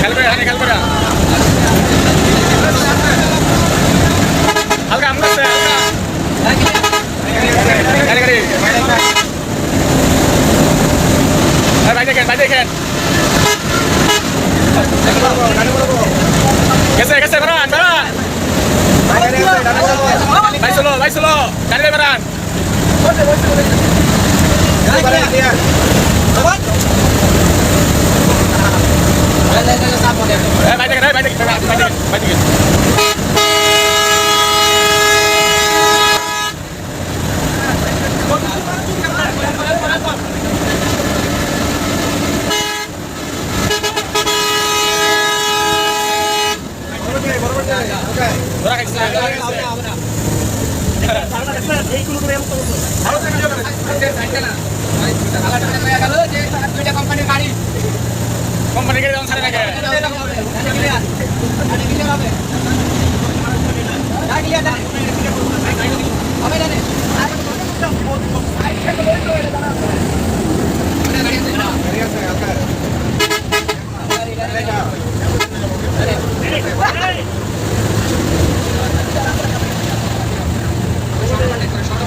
খেয়াল করে হানি খেয়াল করে হালকা আমলা আছে হালকা solo, গাড়ি solo! Kali খেন বাইরে খেন ধরা খাইছে কোম্পানি গাড়ি নাকি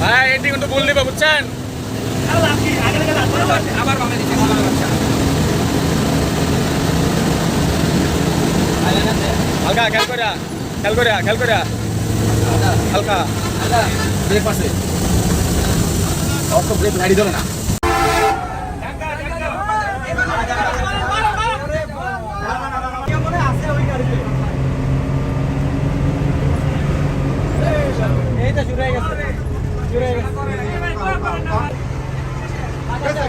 ভাই, এটি কিন্তু হালকা, খেয়াল করে খেয়াল করে খেয়াল হালকা। ব্রেক পাশে অটো ব্রেক গাড়ি ধরে না।